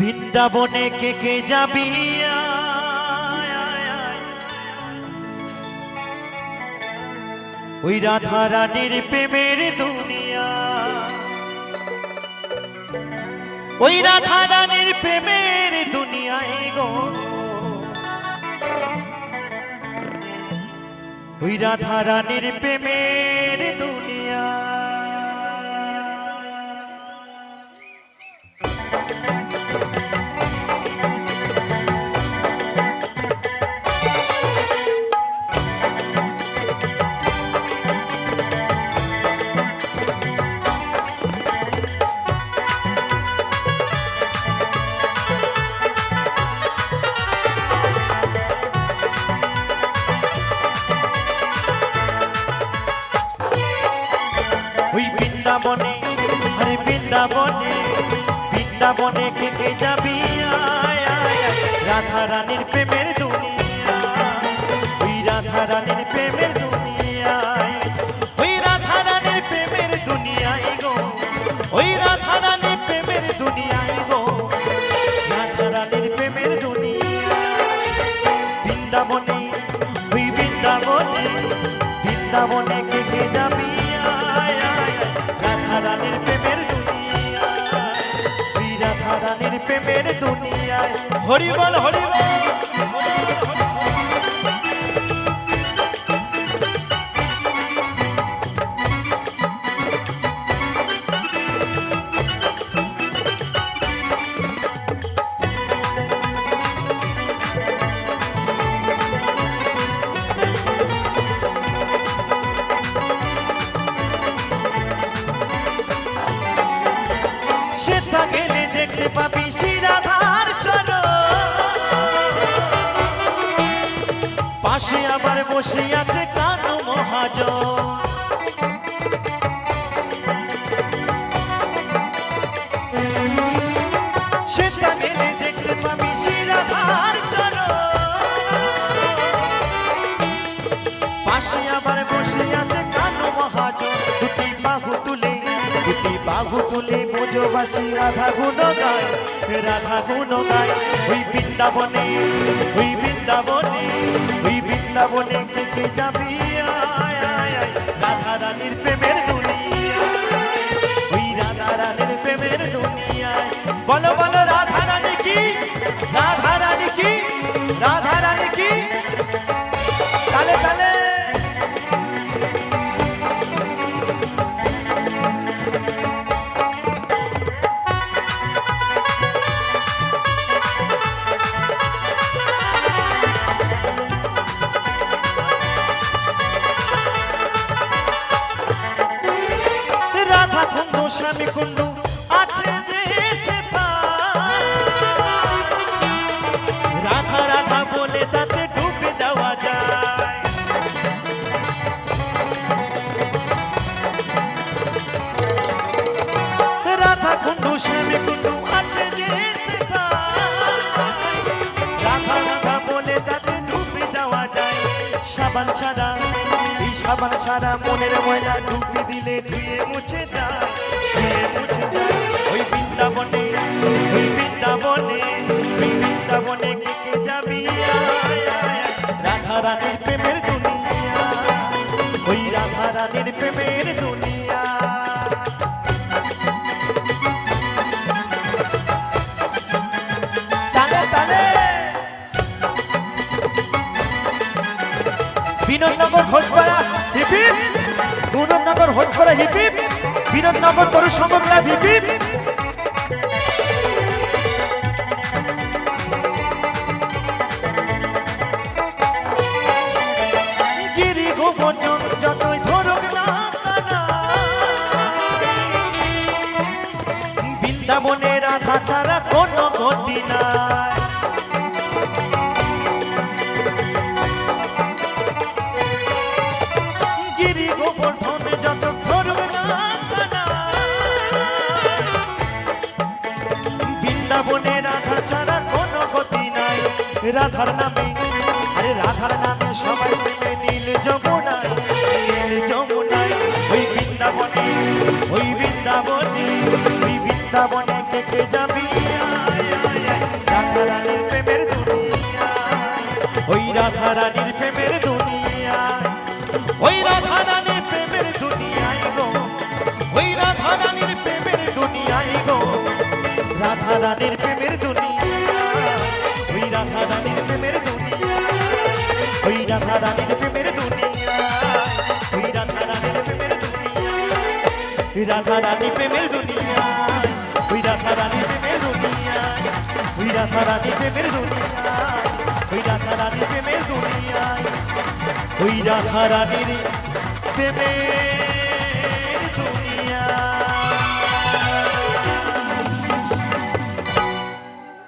বৃন্দাবনে কে কে যাবি। ওই রাধা রানীর প্রেমের দুনিয়া। ওই রাধা রানীর প্রেমের দুনিয়ায় গো। ওই রাধা রানীর প্রেমের দুনিয়া। ওই বৃন্দাবনে, আরে বৃন্দাবনে বৃন্দাবনে কে যাবি। রাধা রানীর প্রেমের দুনিয়া, ওই রাধা রানীর প্রেমের দুনিয়ায় ওই রাধা রানীর প্রেমের দুনিয়ায় গো। ওই রাধা রানীর প্রেমের দুনিয়ায় গো। রাধা রানীর প্রেমের দুনিয়া বৃন্দাবনে, ওই বৃন্দাবনে বৃন্দাবনে কে দুনিয়ায় হরি বল হরি বল। সেটা গেলে দেখতে পাবি শিরাধার চরণ আবার বসে আছে কানু মহাজন। সেটা গেলে দেখতে পাবি শিরাধার চরণ। পাশে আবার বসে আছে কানু মহাজন। বাহু তুলে ব্রজবাসী রাধা গুণ গায় রাধা গুণ গায় ওই বৃন্দাবনে ওই বৃন্দাবনে ওই বৃন্দাবনে কে যাবি। রাধা রানীর প্রেমের দুনিয়া ওই রাধা রানীর প্রেমের দুনিয়ায়। বলো বলো, রাধা রানী কি? রাধা রানী কি? রাধা স্বামী কুণ্ডু আছে যে। রাধা রাধা বলে তাতে ডুবে দেওয়া যায় রাধা কুণ্ডু, স্বামী কুণ্ডু আছে যে সাবান ছাড়া, এই সাবান ছাড়া মনের ময়লা ডুবি দিলে ধুয়ে মুছে যায় ধুয়ে মুছে যায় ওই বৃন্দাবনে ওই বৃন্দাবনে ওই বৃন্দাবনে কে কে যাবি। রাধা রানীর প্রেমের দুনিয়া, ওই রাধা রানীর প্রেমের দুনিয়া বিনোদনগর ঘোষপাড়া হিপিপ বিনোদনগর তরু সমগ্রা হিপিপ গিরি গোবর্ধন যতই ধরুক না কানা বৃন্দাবনে রাধা ছাড়া কোনো গতি নাই। রাধার নামে আরে রাধার নামে সবাই প্রেমে নীল যমুনায় নীল যমুনায় ওই বৃন্দাবনে ওই বৃন্দাবনে ওই বৃন্দাবনে কেটে যাবি। আয়, আয়, রাধা রানীর প্রেমের দুনিয়া ওই রাধা রানীর প্রেমের দুনিয়া ওই রাধা রানীর প্রেমের দুনিয়ায় গো ওই রাধা রানীর প্রেমের দুনিয়ায় গো। রাধা ওই রাধা রানীর প্রেমের দুনিয়া ওই রাধা রানীর প্রেমের দুনিয়া রাধা রানী প্রেমের দুনিয়া ওই রাধা রানী প্রেমের দুনিয়া ওই রাধা রানী প্রেমের দুনিয়া ওই রাধা রানী প্রেমের দুনিয়া ওই রাধা রানীর প্রেমের